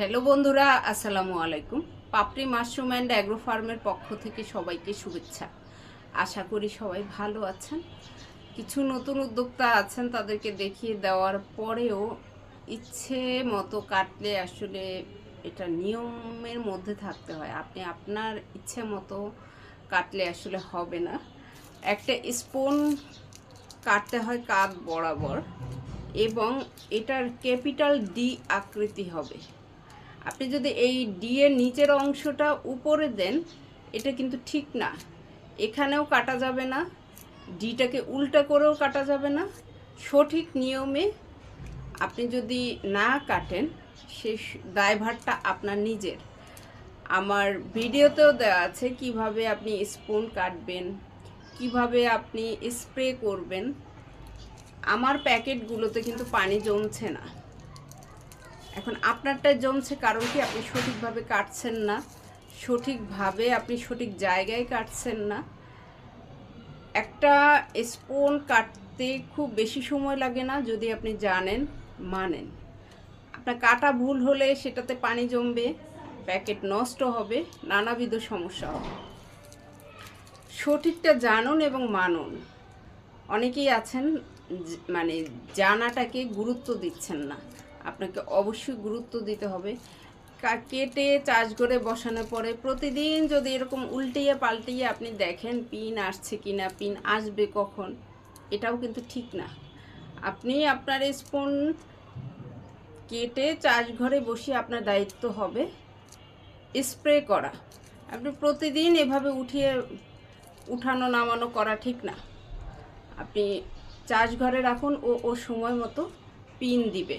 Hello বন্ধুরা, আসসালামু আলাইকুম। পাপড়ি মাশরুম অ্যান্ড অ্যাগ্রো ফার্মের পক্ষ থেকে সবাইকে শুভেচ্ছা। আশা করি সবাই ভালো আছেন। কিছু নতুন উদ্যোক্তা আছেন তাদেরকে দেখিয়ে দেওয়ার পরেও ইচ্ছে মতো কাটলে আসলে এটা নিয়মের মধ্যে থাকতে হয়। আপনি আপনার ইচ্ছে মতো কাটলে আসলে হবে না। একটা স্পুন কাটতে হয় কাঁধ বরাবর এবং এটার ক্যাপিটাল ডি আকৃতি হবে। আপনি যদি এই ডি এর নিচের অংশটা উপরে দেন, এটা কিন্তু ঠিক না। এখানেও কাটা যাবে না ডিটাকে উল্টা করেও কাটা যাবে না। সঠিক নিয়মে আপনি যদি না কাটেন, সে দায়ভারটা আপনার নিজের। আমার ভিডিওতেও দেওয়া আছে কীভাবে আপনি স্পুন কাটবেন, কীভাবে আপনি স্প্রে করবেন। আমার প্যাকেটগুলোতে কিন্তু পানি জমছে না। এখন আপনারটা জমছে কারণ কি আপনি সঠিকভাবে কাটছেন না। সঠিকভাবে আপনি সঠিক জায়গায় কাটছেন না। একটা স্পুন কাটতে খুব বেশি সময় লাগে না যদি আপনি জানেন, মানেন। আপনার কাটা ভুল হলে সেটাতে পানি জমবে, প্যাকেট নষ্ট হবে, নানাবিধ সমস্যা হবে। সঠিকটা জানুন এবং মানুন। অনেকেই আছেন মানে জানাটাকে গুরুত্ব দিচ্ছেন না। আপনাকে অবশ্যই গুরুত্ব দিতে হবে। কেটে চাষ করে বসানোর পরে প্রতিদিন যদি এরকম উল্টিয়ে পাল্টিয়ে আপনি দেখেন পিন আসছে কি না পিন আসবে কখন, এটাও কিন্তু ঠিক না। আপনি আপনার স্পুন কেটে চাষ ঘরে বসিয়ে আপনার দায়িত্ব হবে স্প্রে করা। আপনি প্রতিদিন এভাবে উঠিয়ে, উঠানো নামানো করা ঠিক না। আপনি চাষ ঘরে রাখুন ও ও সময় মতো পিন দিবে।